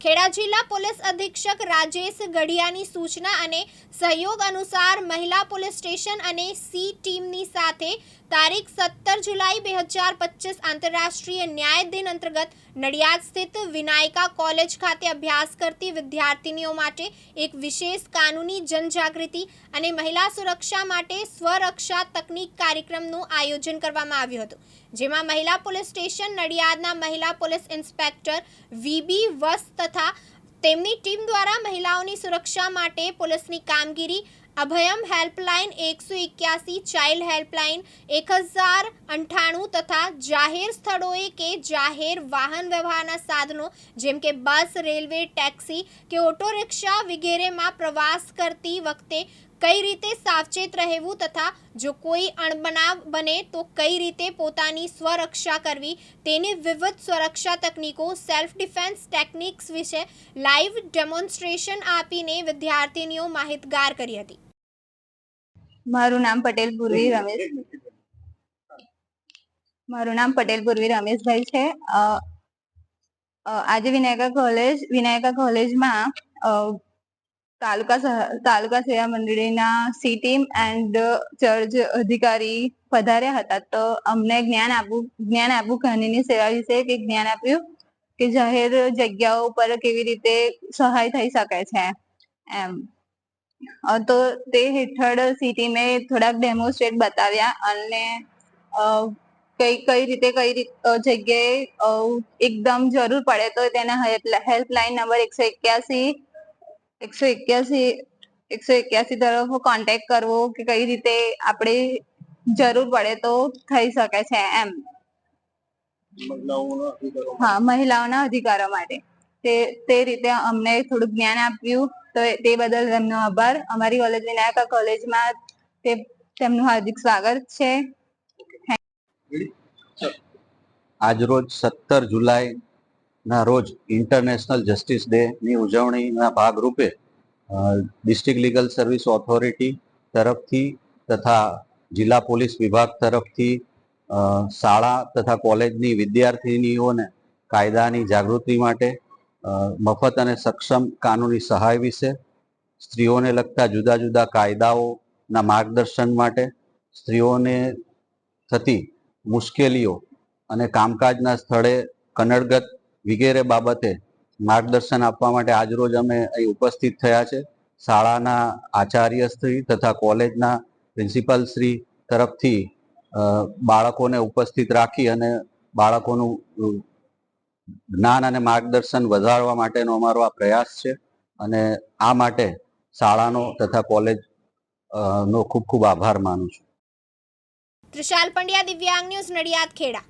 ખેડા જિલ્લા પોલીસ અધિક્ષક રાજેશ ગઢિયાની સૂચના અને સહયોગ અનુસાર મહિલા પોલીસ સ્ટેશન અને સી ટીમની સાથે તારીખ સત્તર જુલાઈ બે હજાર પચીસ આંતરરાષ્ટ્રીય ન્યાય દિન અંતર્ગત નડિયાદ સ્થિત વિનાયકા કોલેજ ખાતે અભ્યાસ કરતી વિદ્યાર્થીનીઓ માટે એક વિશેષ કાનૂની જનજાગૃતિ અને મહિલા સુરક્ષા માટે સ્વરક્ષા તકનીક કાર્યક્રમનું આયોજન કરવામાં આવ્યું હતું, જેમાં મહિલા પોલીસ સ્ટેશન નડિયાદના મહિલા પોલીસ ઇન્સ્પેક્ટર વીબી વસ તથા તેમની ટીમ દ્વારા મહિલાઓની સુરક્ષા માટે પોલીસની કામગીરી, અભયમ હેલ્પલાઇન એકસો એક્યાસી, ચાઇલ્ડ હેલ્પલાઇન એક હજાર અંઠાણું તથા જાહેર સ્થળોએ કે જાહેર વાહન વ્યવહારના સાધનો જેમ કે બસ, રેલવે, ટેક્સી કે ઓટો રિક્ષા વગેરેમાં પ્રવાસ કરતી વખતે કઈ રીતે સાવચેત રહેવું તથા જો કોઈ અણબનાવ બને તો કઈ રીતે પોતાની સ્વરક્ષા કરવી, તેની વિવિધ સુરક્ષા તકનીકો સેલ્ફ ડિફેન્સ ટેકનિક્સ વિશે લાઈવ ડેમોન્સ્ટ્રેશન આપીને વિદ્યાર્થીનીઓ માહિતગાર કરી હતી. મારું નામ પટેલ પૂર્વી રમેશ. મારું નામ પટેલ પૂર્વી રમેશભાઈ છે. આજે વિનાયકા કોલેજ વિનાયકા કોલેજમાં તાલુકા સેવા મંડળીના સી ટીમ એન્ડ ચર્ચ અધિકારી પધાર્યા હતા. તો અમને જ્ઞાન આપવું જ્ઞાન આપવું કાનૂની સેવા વિશે કે જ્ઞાન આપ્યું કે જાહેર જગ્યાઓ પર કેવી રીતે સહાય થઈ શકે છે એમ. તો તે હેઠળ સી ટીમે થોડાક ડેમોસ્ટ્રેટ બતાવ્યા અને કઈ કઈ રીતે, કઈ જગ્યાએ એકદમ જરૂર પડે તો તેના હેલ્પલાઇન નંબર એકસો એક્યાસી એકસો એક્યાસી એકસો એક્યાસી તરફ કોન્ટેક્ટ કરવો કે કઈ રીતે આપણે જરૂર પડે તો થઈ શકે છે એમ. હા મહિલાઓના અધિકારો માટે. તે તે રીતે અમને થોડું જ્ઞાન આપ્યું તો તે બદલ એમનો આભાર. અમારી કોલેજ વિનાયકા કોલેજમાં તે તેમનું હાર્દિક સ્વાગત છે. આજરોજ સત્તર જુલાઈના રોજ ઇન્ટરનેશનલ જસ્ટિસ ડેની ઉજવણીના ભાગરૂપે ડિસ્ટ્રિક્ટ લીગલ સર્વિસ ઓથોરિટી તરફથી તથા જિલ્લા પોલીસ વિભાગ તરફથી શાળા તથા કોલેજની વિદ્યાર્થિનીઓને કાયદાની જાગૃતિ માટે મફત અને સક્ષમ કાનૂની સહાય વિશે, સ્ત્રીઓને લગતા જુદા જુદા કાયદાઓના માર્ગદર્શન માટે, સ્ત્રીઓને થતી મુશ્કેલીઓ અને કામકાજના સ્થળે કનડગત વગેરે બાબતે માર્ગદર્શન આપવા માટે આજરોજ અમે અહીં ઉપસ્થિત થયા છે. શાળાના આચાર્ય શ્રી તથા કોલેજના પ્રિન્સિપાલ શ્રી તરફથી બાળકોને ઉપસ્થિત રાખી અને બાળકોનું જ્ઞાન અને માર્ગદર્શન વધારવા માટેનો અમારો આ પ્રયાસ છે અને આ માટે શાળાનો તથા કોલેજ નો ખૂબ ખૂબ આભાર માનું છું. ત્રિશાલ પંડ્યા દિવ્યાંગ ન્યૂઝ નડિયાદ ખેડા.